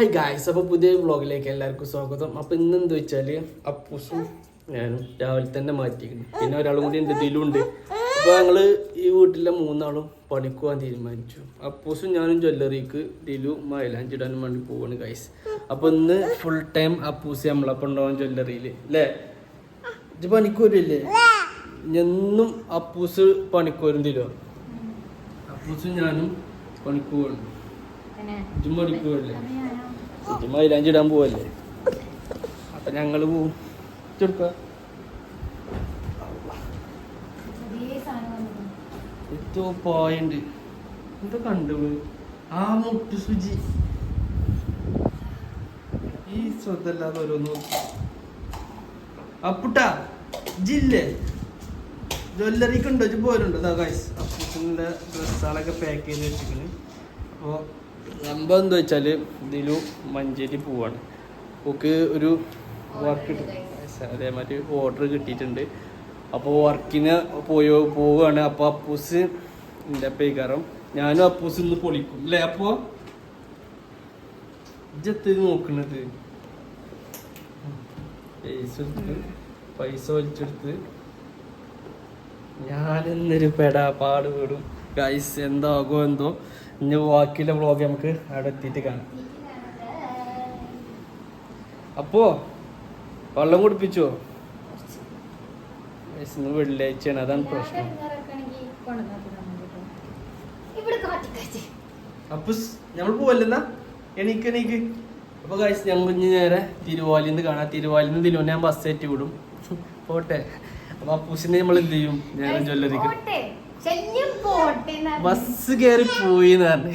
Hi guys അപ്പോൾ പുതിയ വ്ളോഗിലേക്ക് എല്ലാവർക്കും സ്വാഗതം. അപ്പോൾ ഇന്ന് എന്താ വെച്ചാൽ അപ്പൂസും ഞാനും രാവിലെ തന്നെ മാറ്റിയിരുന്നു പിന്നെ ഒരാളും കൂടി ഉണ്ട് ഇതിലുണ്ട് അപ്പോൾ ഞങ്ങൾ ഈ വീട്ടിലെ മൂന്നാളും പണിക്കുവാൻ തീരുമാനിച്ചു. അപ്പൂസും ഞാനും ജ്വല്ലറിക്ക് ദിലു മൈലാഞ്ചിടാനും വേണ്ടി പോവാണ് ഗൈസ് അപ്പോൾ ഇന്ന് ഫുൾ ടൈം അപ്പൂസ് നമ്മളപ്പം ഉണ്ടാവും ജ്വല്ലറിയിൽ അല്ലേ ഇത് പണിക്കൂരില്ലേ എന്നും അപ്പൂസ് പണിക്കൂരും ദിലു. അപ്പൂസും ഞാനും പണിക്ക് പോകുന്നു ഇജ്ജും പണിക്ക് പോകല്ലേ ഇജ്ജ് മൈലാഞ്ചി ഇടാൻ പോവല്ലേ? അപ്പൊ ഞങ്ങൾ പോവും. ഇട്ടെടുക്ക എത്തോ പോയണ്ട്. എന്താ കണ്ടു ആ മുട്ട് സുജി ഈ ശ്രദ്ധല്ലാതെ ഓരോന്ന് അപ്പുട്ടാ ജില്ലേ ജ്വല്ലറിക്ക് ഉണ്ടോ? ഇജ്ജ് പോരുണ്ടോ? ഇതാ ഗൈസ് അപ്പുട്ടിന്റെ ഡ്രസ്സുകളൊക്കെ പാക്ക് ചെയ്ത് വെച്ചിട്ടുണ്ട് അപ്പോൾ സംഭവം എന്താ വെച്ചാൽ ഇതിലു മഞ്ചേരി പോവാണ്. ഓക്ക് ഒരു വർക്ക് അതേമാതിരി ഓർഡർ കിട്ടിയിട്ടുണ്ട്. അപ്പോൾ വർക്കിന് പോയോ പോവുകയാണ്. അപ്പോൾ അപ്പൂസ് എന്റെ പേക്കാരം ഞാനും അപ്പൂസ് ഇന്ന് പൊളിക്കും. അല്ലേ അപ്പോൾ ഇജ്ജത്ത് നോക്കണത്. പൈസ എടുത്ത് പൈസ വലിച്ചെടുത്ത് ഞാനെന്നൊരു പെടാ പാട് വിടും ഗൈസ് എന്താകോ എന്തോ. ഇനി ബാക്കിയുള്ള വ്ളോഗ് നമുക്ക് അവിടെ എത്തിയിട്ട് കാണാം. അപ്പോ വെള്ളം കുടിപ്പിച്ചോ? ഇന്ന് വെള്ളിയാഴ്ചയാണ് അതാണ് പ്രശ്നം. അപ്പൊ ഞമ്മൾ പോവല്ലെന്നാ? എണീക്ക് എണീക്ക്. അപ്പൊ ഗൈസ് ഞങ്ങൾ ഇനി നേരെ തിരുവാലിന്ന് കാണാം. തിരുവാലിന്ന് തിരുവന ഞാൻ ബസ് ഏറ്റി വിടും. പോട്ടെ. അപ്പൊ അപ്പൂസിനെ നമ്മൾ എന്ത് ചെയ്യും? നേരെ ജ്വല്ലറിക്ക്. ബസ് കയറി പോയി എന്ന് പറഞ്ഞു.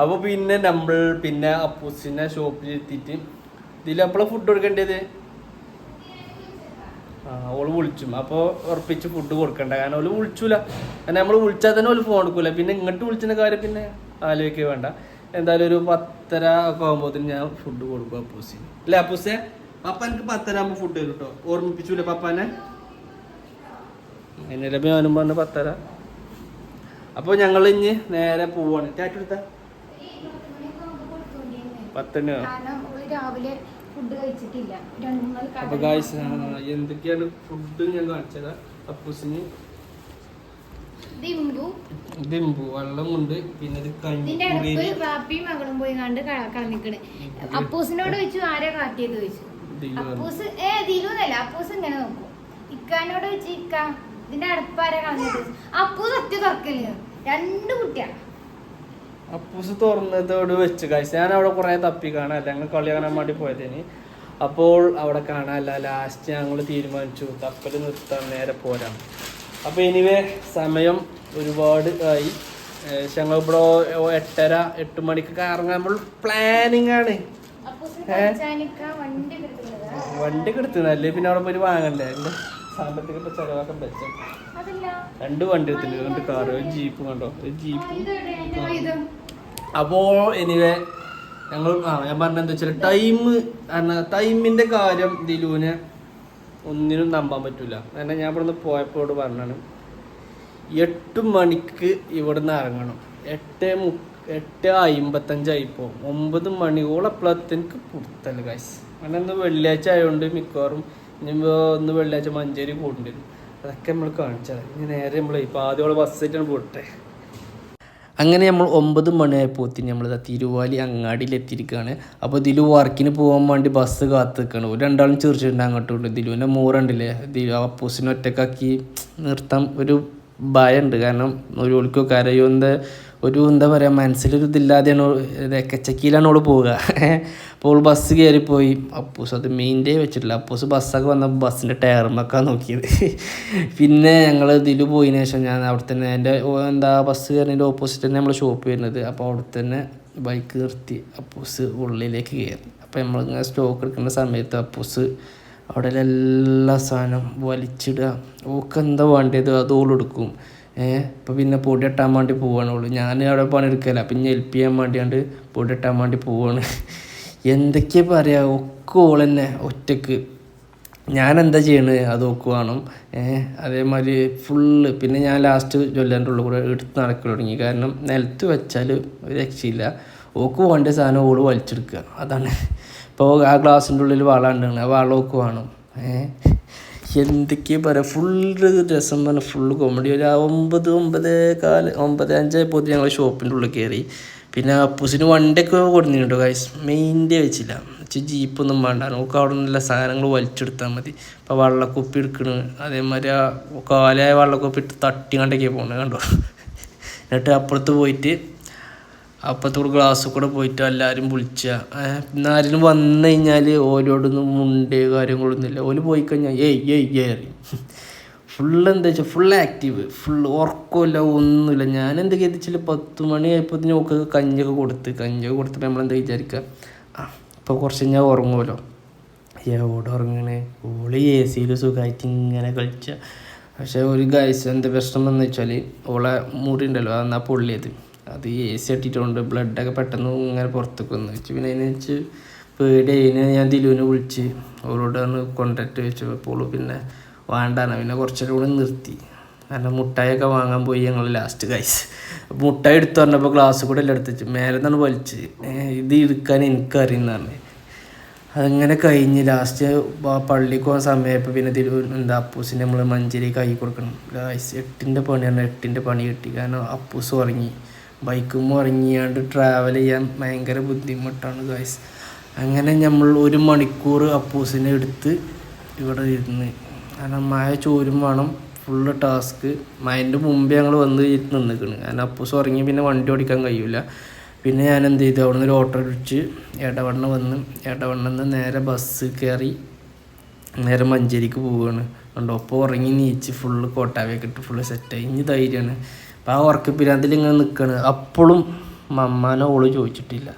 അപ്പൊ പിന്നെ നമ്മൾ പിന്നെ അപ്പൂസിനെ ഷോപ്പിൽ എത്തിയിട്ട് ഇതിൽ അപ്പോഴാ ഫുഡ് കൊടുക്കേണ്ടത്? ആ ഓൾ വിളിച്ചും. അപ്പോൾ ഉറപ്പിച്ച് ഫുഡ് കൊടുക്കണ്ട. കാരണം ഓൾ വിളിച്ചൂല. കാരണം നമ്മൾ വിളിച്ചാൽ തന്നെ ഓൽ ഫോൺ എടുക്കൂല. പിന്നെ ഇങ്ങോട്ട് വിളിച്ചിന്റെ കാര്യം പിന്നെ ആലോചിക്കുക വേണ്ട. എന്തായാലും ഒരു പത്തര ഒക്കെ ആകുമ്പോഴത്തേന് ഞാൻ ഫുഡ് കൊടുക്കും അപ്പൂസിന്. അല്ലേ അപ്പൂസെ? പപ്പ എനിക്ക് പത്തര ആകുമ്പോൾ ഫുഡ് തരും കേട്ടോ ഓർമ്മിപ്പിച്ചൂലേ പപ്പാനെ? അതിനെല്ലാം ഞാനും പറഞ്ഞു പത്തര? അപ്പോൾ ഞങ്ങൾ ഇനി നേരെ പോവാണ്. ടാറ്റു എടുത്ത പത്തന്? രാവിലെ ഫുഡ് കഴിച്ചിട്ടില്ല. അപ്പൊ ഗായ്സ് എന്തൊക്കെയാണ് ഫുഡ് ഞാൻ കാണിച്ചത്. അപ്പൂസിന് ദിമ്പു ദിമ്പു വെള്ളം കൊണ്ട് പിന്നെ മകളും പോയി കണ്ട് കളഞ്ഞിക്കണ് അപ്പൂസിനോട് ചോദിച്ചു ആരെ കാട്ടിയത്? ചോദിച്ചു. അപ്പൂസ് ഏ ദിലുന്നല്ല അപ്പൂസ് ഇങ്ങനെ നോക്കും. ഇക്കാനോട് ചോദിച്ചു ഇക്ക ഇതിന്റെ അടുപ്പാരെ കളഞ്ഞത്? അപ്പൂസ് ഒറ്റ തുറക്കൽ. രണ്ട് കുട്ടിയാണ് അപ്പൂസ് തുറന്നതോട് വെച്ച് കഴിച്ച് ഞാൻ അവിടെ കുറെ തപ്പി കാണാല്ല ഞങ്ങൾ കളി കാണാൻ വേണ്ടി പോയതിന്. അപ്പോൾ അവിടെ കാണാല്ല ലാസ്റ്റ് ഞങ്ങൾ തീരുമാനിച്ചു കപ്പൽ നിർത്താൻ നേരെ പോരാ. അപ്പോൾ എനിവേ സമയം ഒരുപാട് ആയി. ഞങ്ങൾ ഇവിടെ എട്ടര എട്ട് മണിക്കൊക്കെ ഇറങ്ങാൻ നമ്മൾ പ്ലാനിങ് ആണ് വണ്ടി കെടുത്തുന്നല്ലേ പിന്നെ അവിടെ പോയി വാങ്ങണ്ടേ? സാമ്പത്തിക ഇപ്പൊ ചെലവാക്കാൻ പറ്റും. രണ്ട് വണ്ടി എടുത്തിട്ടുണ്ട്. രണ്ട് കാറ് ഒരു ജീപ്പ് കണ്ടോ? ഒരു ജീപ്പ്. അപ്പോൾ എനിവേ ഞങ്ങൾ ആ ഞാൻ പറഞ്ഞ എന്താ വെച്ചാൽ ടൈം ടൈമിന്റെ കാര്യം ദിലുവിനെ ഒന്നിനും നമ്പാൻ പറ്റൂല. കാരണം ഞാൻ ഇവിടുന്ന് പോയപ്പോട് പറഞ്ഞാണ് എട്ട് മണിക്ക് ഇവിടുന്ന് ഇറങ്ങണം. എട്ട് മു എട്ട് അമ്പത്തഞ്ചായിപ്പോ ഒമ്പത് മണിയോളം അപ്പോഴത്തേക്ക് പുറത്തല്ല കാശ് കാരണം ഇന്ന് വെള്ളിയാഴ്ച ആയതുകൊണ്ട് മിക്കവാറും ഇനി ഒന്ന് വെള്ളിയാഴ്ച മഞ്ചേരി പോകേണ്ടി. വരും അതൊക്കെ നമ്മൾ കാണിച്ചാൽ ഇനി നേരെ നമ്മൾ ഇപ്പോൾ ബസ് ആയിട്ടാണ് പോട്ടെ. അങ്ങനെ നമ്മൾ ഒമ്പത് മണിയായപ്പോത്തിന് നമ്മൾ തിരുവാലി അങ്ങാടിയിൽ എത്തിയിരിക്കുകയാണ് അപ്പോൾ ദിലു വർക്കിന് പോകാൻ വേണ്ടി ബസ് കാത്തു നിൽക്കുകയാണ് ഒരു രണ്ടാളും ചെറിച്ചിട്ടുണ്ട് അങ്ങോട്ടും ഉണ്ട് ദിലുവിന്റെ മൂറുണ്ടല്ലേ? ദിലു ആ പൂസിനെ ഒറ്റക്കാക്കി നിർത്താൻ ഒരു ഭയമുണ്ട് കാരണം ഒരു ഒളിക്കോ കരയോ എന്താ ഒരു എന്താ പറയുക മനസ്സിലൊരു ഇതില്ലാതെയാണ് കച്ചക്കിയിലാണ് ഓൾ പോവുക. അപ്പോൾ ഓൾ ബസ് കയറിപ്പോയി അപ്പൂസ് അത് മെയിന്റെ വെച്ചിട്ടില്ല. അപ്പൂസ് ബസ്സൊക്കെ വന്ന ബസ്സിന്റെ ടയറുമൊക്കെ നോക്കിയത്. പിന്നെ ഞങ്ങൾ ഇതിൽ പോയതിന് ശേഷം ഞാൻ അവിടെ തന്നെ എന്റെ എന്താ ബസ് കയറിന്റെ ഓപ്പോസിറ്റ് തന്നെ നമ്മൾ ഷോപ്പ് വരുന്നത്. അപ്പോൾ അവിടെ തന്നെ ബൈക്ക് നിർത്തി. അപ്പൂസ് ഉള്ളിലേക്ക് കയറി അപ്പോൾ നമ്മളിങ്ങനെ സ്റ്റോക്ക് എടുക്കുന്ന സമയത്ത് അപ്പൂസ് അവിടെ എല്ലാ സാധനം വലിച്ചിടുക. ഓക്കെന്താ വേണ്ടത്? അത് ഓളെടുക്കും ഇപ്പം പിന്നെ പൊടി ഇട്ടാൻ വേണ്ടി പോവാണുള്ളൂ ഞാൻ അവിടെ പണിയെടുക്കല. പിന്നെ ഹെൽപ്പ് ചെയ്യാൻ വേണ്ടിയാണ്ട് പൊടി ഇട്ടാൻ വേണ്ടി പോവാണ്. എന്തൊക്കെയാ പറയുക ഒക്കെ ഓൾ തന്നെ ഒറ്റയ്ക്ക്. ഞാൻ എന്താ ചെയ്യണത് അത് നോക്കുക വേണം. അതേമാതിരി ഫുള്ള് പിന്നെ ഞാൻ ലാസ്റ്റ് ജ്വല്ലറിന്റെ ഉള്ളിൽ കൂടെ എടുത്ത് നടക്കൽ തുടങ്ങി. കാരണം നിലത്ത് വെച്ചാൽ ഒരു രക്ഷയില്ല. ഓക്ക് വേണ്ട സാധനം ഓൾ വലിച്ചെടുക്കുക. അതാണ്. ഇപ്പോൾ ആ ഗ്ലാസിന്റെ ഉള്ളിൽ വളമുണ്ടാണ് ആ വളം ഓക്ക് വേണം. ഏഹ് എന്തൊക്കെയാ പറയുക ഫുള്ള് രസം പറഞ്ഞാൽ ഫുള്ള് കോമഡി ഒരു ഒമ്പത് ഒമ്പത് കാൽ ഒമ്പത് അഞ്ചായപ്പോൾ ഞങ്ങൾ ഷോപ്പിന്റെ ഉള്ളിൽ കയറി പിന്നെ അപ്പൂസിന് വണ്ടിയൊക്കെ കൊടുത്തിട്ടുണ്ടോ ഗൈസ് മെയിന്റെ വെച്ചില്ല. വെച്ച് ജീപ്പൊന്നും വേണ്ട. നമുക്ക് അവിടെ നിന്നുള്ള സാധനങ്ങൾ വലിച്ചെടുത്താൽ മതി. ഇപ്പോൾ വള്ളക്കുപ്പി എടുക്കണ്. അതേമാതിരി ആ കാലായ വള്ളക്കുപ്പി ഇട്ട് തട്ടി കണ്ടൊക്കെയാണ് പോകണേ കണ്ടോ? എന്നിട്ട് അപ്പുറത്ത് പോയിട്ട് അപ്പുറത്തോട് ഗ്ലാസ് കൂടെ പോയിട്ട് എല്ലാവരും വിളിച്ച. പിന്നെ ആരെങ്കിലും വന്നു കഴിഞ്ഞാൽ ഓരോടൊന്നും മുണ്ടേ കാര്യങ്ങളൊന്നുമില്ല. ഓൽ പോയി കഴിഞ്ഞാൽ ഏയ് ഏയ് ഏറി ഫുൾ എന്താ വെച്ചാൽ ഫുൾ ആക്റ്റീവ് ഫുൾ ഉറക്കമില്ല ഒന്നുമില്ല. ഞാൻ എന്ത് വെച്ചാൽ പത്ത് മണി ആയപ്പോൾ നോക്ക് കഞ്ഞൊക്കെ കൊടുത്ത്. കഞ്ഞൊക്കെ കൊടുത്തിട്ട് നമ്മളെന്താ വിചാരിക്കുക ആ ഇപ്പോൾ കുറച്ച് ഞാൻ ഉറങ്ങുമല്ലോ എവിടെ ഉറങ്ങണേ? ഓൾ എ സിയിൽ സുഖമായിട്ട് ഇങ്ങനെ കളിച്ച. പക്ഷേ ഒരു ഗൈസ് എന്താ പ്രശ്നം എന്ന് വെച്ചാൽ ഓളെ മുറി ഉണ്ടല്ലോ അന്നാ പൊള്ളിയത്. അത് എ സി ഇട്ടിട്ടുണ്ട്. ബ്ലഡൊക്കെ പെട്ടെന്ന് ഇങ്ങനെ പുറത്തേക്ക് വന്നു. വെച്ച് പിന്നെ അതിനെ വെച്ച് പേടി അതിനെ ഞാൻ ദിലുവിനെ വിളിച്ച്. അവളോടാണ് കോണ്ടാക്ട് വെച്ച്. അപ്പോൾ പിന്നെ വേണ്ടാണ് പിന്നെ കുറച്ചുകൂടെ കൂടെ നിർത്തി. കാരണം മുട്ടായൊക്കെ വാങ്ങാൻ പോയി ഞങ്ങൾ ലാസ്റ്റ് കൈസ് മുട്ടായി എടുത്തു പറഞ്ഞപ്പോൾ ഗ്ലാസ് കൂടെ എല്ലാം എടുത്ത് വെച്ച്. മേലെ നിന്നാണ് വലിച്ച് ഇത് എടുക്കാൻ എനിക്കറിയുന്നതാണ് അതങ്ങനെ കഴിഞ്ഞ് ലാസ്റ്റ് പള്ളിക്ക് പോകാൻ സമയമായപ്പോൾ പിന്നെ തിരു എന്താ അപ്പൂസിന്റെ നമ്മൾ മഞ്ചേരി കൈ കൊടുക്കണം. ഗായ്സ് എട്ടിന്റെ പണിയാണ് എട്ടിന്റെ പണി കിട്ടി. കാരണം അപ്പൂസ് ഉറങ്ങി. ബൈക്കും മുറങ്ങിയാണ്ട് ട്രാവൽ ചെയ്യാൻ ഭയങ്കര ബുദ്ധിമുട്ടാണ് ഗായ്സ് അങ്ങനെ നമ്മൾ ഒരു മണിക്കൂർ അപ്പൂസിനെ എടുത്ത് ഇവിടെ ഇരുന്ന്. കാരണം മഴ ചോരും വേണം ഫുള്ള് ടാസ്ക് മഴന്റെ മുമ്പേ ഞങ്ങൾ വന്ന് നിന്നിക്കണ്. കാരണം അപ്പൂസ് ഉറങ്ങി പിന്നെ വണ്ടി ഓടിക്കാൻ കഴിയില്ല പിന്നെ ഞാൻ എന്ത് ചെയ്തു? അവിടെ നിന്ന് ഒരു ഓട്ടോ അടിച്ച് ഇടവണ്ണ വന്ന് എടവണ്ണെന്ന് നേരെ ബസ് കയറി നേരെ മഞ്ചേരിക്ക് പോവുകയാണ് കണ്ടോ? ഒപ്പം ഉറങ്ങി നീച്ച് ഫുള്ള് കോട്ടാവിയൊക്കെ ഇട്ട് ഫുള്ള് സെറ്റായി ഇനി ധൈര്യമാണ്. ആ ഉറക്കപ്പിരാന്തിൽ ഇങ്ങനെ നിൽക്കുകയാണ് അപ്പോഴും മമ്മാനെ ഓൾ ചോദിച്ചിട്ടില്ല.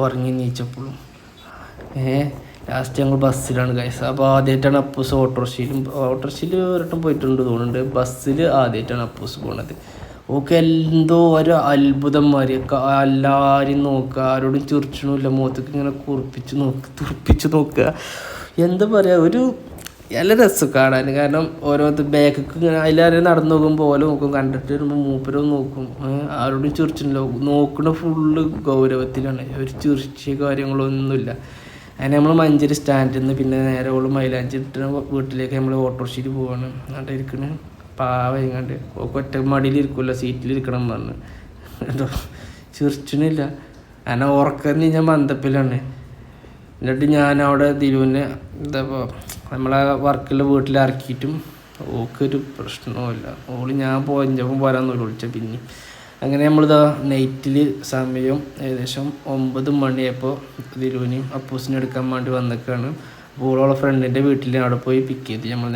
ഉറങ്ങി നീച്ചപ്പോഴും ഏ ലാസ്റ്റ് ഞങ്ങൾ ബസ്സിലാണ് കൈസ് അപ്പോൾ ആദ്യമായിട്ടാണ് അപ്പൂസ് ഓട്ടോറിക്ഷയിലും ഓട്ടോറിക്ഷയിൽ ഒരിട്ടം പോയിട്ടുണ്ട് തോന്നുന്നുണ്ട്. ബസ്സിൽ ആദ്യമായിട്ടാണ് അപ്പൂസ് പോണത്. ഓക്കെ എന്തോ ഒരു അത്ഭുതം മാതിരി. എല്ലാവരും നോക്കുക ആരോടും ചിറിച്ചണില്ല മുഖത്തേക്ക് ഇങ്ങനെ കുറിപ്പിച്ച് നോക്ക് തുറപ്പിച്ച് നോക്കുക എന്താ പറയുക ഒരു നല്ല രസം കാണാൻ കാരണം ഓരോരുത്തർ ബാക്കൊക്കെ ഇങ്ങനെ നടന്നു നോക്കുമ്പോൾ ഓല നോക്കും കണ്ടിട്ട് വരുമ്പോൾ മൂപ്പരും നോക്കും. ആരോടും ചിറിച്ചില്ല നോക്കുന്ന ഫുള്ള് ഗൗരവത്തിലാണ്. ഒരു ചിറിച്ച കാര്യങ്ങളൊന്നുമില്ല. അങ്ങനെ നമ്മൾ മഞ്ചേരി സ്റ്റാൻഡിൽ നിന്ന് പിന്നെ നേരെ ഓൾ മൈലാഞ്ചി ഇട്ട് വീട്ടിലേക്ക് നമ്മൾ ഓട്ടോറിക്ഷയിൽ പോവാണ്. അങ്ങോട്ട് ഇരിക്കണ്. പാവങ്ങാണ്ട് ഒറ്റ മടിയിൽ ഇരിക്കില്ല സീറ്റിലിരിക്കണം എന്ന് പറഞ്ഞു. കേട്ടോ ചിറിച്ചണില്ല അങ്ങനെ ഉറക്കം ഞാൻ മന്ദപ്പിലാണ്. എന്നിട്ട് ഞാൻ അവിടെ ദിലുവിനെ എന്താ നമ്മളെ വർക്കിൽ വീട്ടിൽ ഇറക്കിയിട്ടും ഓക്കൊരു പ്രശ്നവുമില്ല. ഓൾ ഞാൻ പോയപ്പോൾ പോരാന്ന് വിളിച്ച പിന്നെ. അങ്ങനെ നമ്മളിതാ നൈറ്റിൽ സമയം ഏകദേശം ഒമ്പത് മണിയായപ്പോൾ ദിലുവിനെയും അപ്പൂസിനെ എടുക്കാൻ വേണ്ടി വന്നേക്കാണ്. അപ്പോൾ ഓളോളെ ഫ്രണ്ടിന്റെ വീട്ടിൽ അവിടെ പോയി പിക്ക് ചെയ്ത്. നമ്മൾ